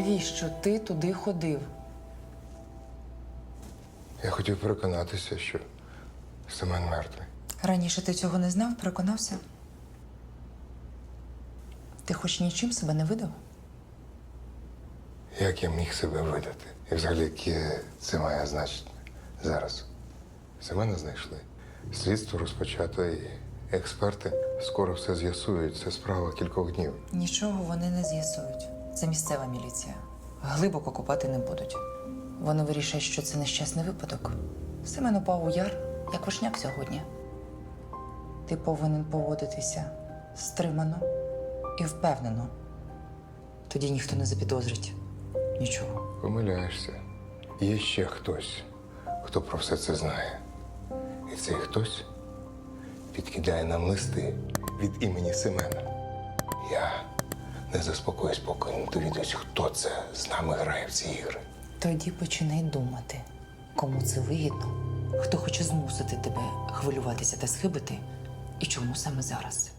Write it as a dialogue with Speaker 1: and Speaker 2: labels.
Speaker 1: Навіщо ти туди ходив?
Speaker 2: Я хотів переконатися, що Семен мертвий.
Speaker 1: Раніше ти цього не знав, переконався? Ти хоч нічим себе не видав?
Speaker 2: Як я міг себе видати? І взагалі, яке це має значення зараз? Семена знайшли. Слідство розпочато, і експерти скоро все з'ясують. Це справа кількох днів.
Speaker 1: Нічого вони не з'ясують. Це місцева міліція. Глибоко копати не будуть. Вони вирішать, що це нещасний випадок. Семен упав у яр, як вишняк сьогодні. Ти повинен поводитися стримано і впевнено. Тоді ніхто не запідозрить нічого.
Speaker 2: Помиляєшся. Є ще хтось, хто про все це знає. І цей хтось підкидає нам листи від імені Семена. Я не заспокоюсь, поки не довідусь, хто це з нами грає в ці ігри.
Speaker 1: Тоді починай думати, кому це вигідно, хто хоче змусити тебе хвилюватися та схибити, і чому саме зараз.